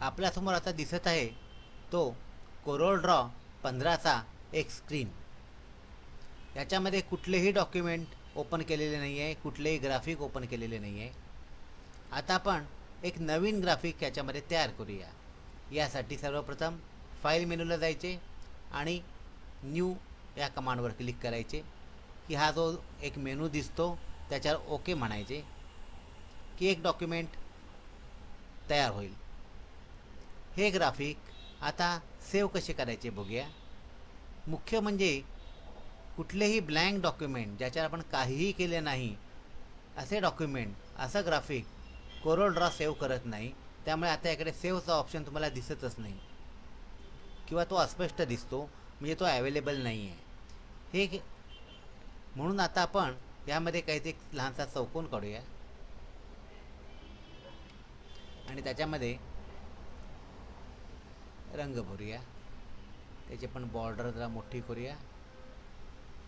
आपल्यासमोर आता दिसत आहे तो कोरोल ड्रॉ पंधराचा एक स्क्रीन याच्यामध्ये कुठलेही डॉक्युमेंट ओपन केलेले नाही आहे कुठलेही ग्राफिक ओपन केलेले नाही आहे आता आपण एक नवीन ग्राफिक याच्यामध्ये तयार करूया. यासाठी सर्वप्रथम फाईल मेनूला जायचे आणि न्यू या कमांडवर क्लिक करायचे. की हा जो एक मेनू दिसतो त्याच्यावर ओके म्हणायचे. की एक डॉक्युमेंट तयार होईल. हे ग्राफिक आता सेव्ह कसे करायचे बघूया. मुख्य म्हणजे कुठलेही ब्लँक डॉक्युमेंट ज्याच्यावर आपण काहीही केले नाही असे डॉक्युमेंट असं ग्राफिक कोरोल ड्रॉ सेव्ह करत नाही. त्यामुळे आता याकडे सेव्हचा ऑप्शन तुम्हाला दिसतच नाही. किंवा तो अस्पष्ट दिसतो म्हणजे तो अवेलेबल नाही आहे हे म्हणून आता आपण यामध्ये काहीतरी लहानसा चौकोन काढूया. आणि त्याच्यामध्ये रंग भरूया. त्याची पण बॉर्डर जरा मोठी करूया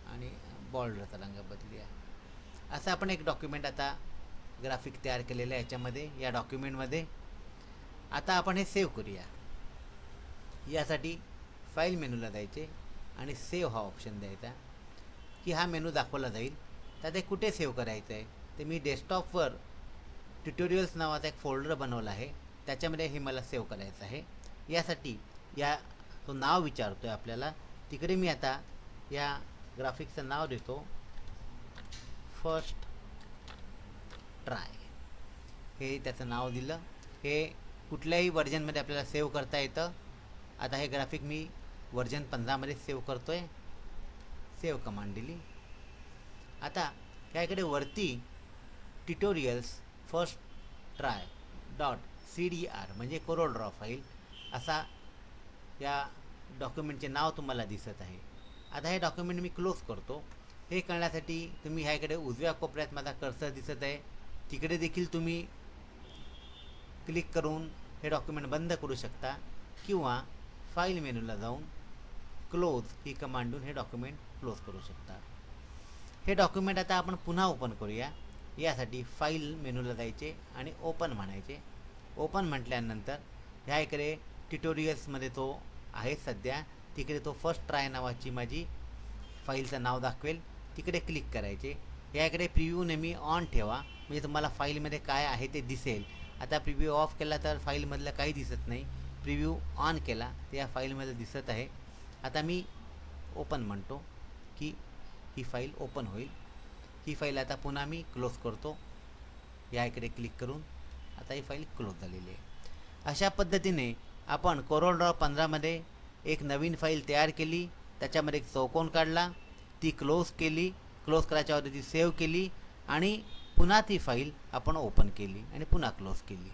आणि बॉर्डरचा रंग बदलूया. असं आपण एक डॉक्युमेंट आता ग्राफिक तयार केलेलं आहे याच्यामध्ये या डॉक्युमेंटमध्ये आता आपण हे सेव्ह करूया. यासाठी फाईल मेनूला जायचे आणि सेव्ह हा ऑप्शन द्यायचा. की हा मेनू दाखवला जाईल. तर ते कुठे सेव्ह करायचं आहे ते मी डेस्कटॉपवर ट्युटोरियल्स नावाचा एक फोल्डर बनवला आहे. त्याच्यामध्ये हे मला सेव्ह करायचं आहे. यासाठी या तो नाव विचारतो आहे आपल्याला. तिकडे मी आता या ग्राफिक्सचं नाव देतो. First try. हे त्याचं नाव दिलं. हे कुठल्याही व्हर्जनमध्ये आपल्याला सेव्ह करता येतं. आता हे ग्राफिक मी व्हर्जन पंधरामध्ये सेव्ह करतो आहे सेव्ह कमांड दिली. आता या इकडे वरती tutorials first try dot C D R म्हणजे कोरोड्रॉ फाईल. असा या डॉक्युमेंटचे नाव तुम्हाला दिसत आहे. आता हे डॉक्युमेंट मी क्लोज करतो. हे करण्यासाठी तुम्ही ह्या इकडे उजव्या कोपऱ्यात माझा कर्सर दिसत आहे. तिकडे देखील तुम्ही क्लिक करून हे डॉक्युमेंट बंद करू शकता किंवा फाईल मेनूला जाऊन क्लोज ही कमांडून हे डॉक्युमेंट क्लोज करू शकता. हे डॉक्युमेंट आता आपण पुन्हा ओपन करूया. यासाठी फाईल मेनूला जायचे आणि ओपन म्हणायचे. ओपन म्हटल्यानंतर ह्या इकडे ट्युटोरियल्समध्ये तो आहे सध्या. तिकडे तो फर्स्ट ट्राय नावाची माझी फाईलचं नाव दाखवेल. तिकडे क्लिक करायचे. या इकडे प्रिव्ह्यू नेहमी ऑन ठेवा. म्हणजे तुम्हाला फाईलमध्ये काय आहे ते दिसेल. आता प्रिव्ह्यू ऑफ केला तर फाईलमधलं काही दिसत नाही. प्रिव्ह्यू ऑन केला तर या फाईलमध्ये दिसत आहे. आता मी ओपन म्हणतो की ही फाईल ओपन होईल. ही फाईल आता पुन्हा मी क्लोज करतो. या इकडे क्लिक करून आता ही फाईल क्लोज झालेली आहे. अशा पद्धतीने आपण कोरोल ड्रॉ पंधरामध्ये एक नवीन फाईल तयार केली त्याच्यामध्ये एक चौकोन काढला ती क्लोज केली क्लोज करायच्या ती सेव्ह केली आणि पुन्हा ती फाईल आपण ओपन केली आणि पुन्हा क्लोज केली.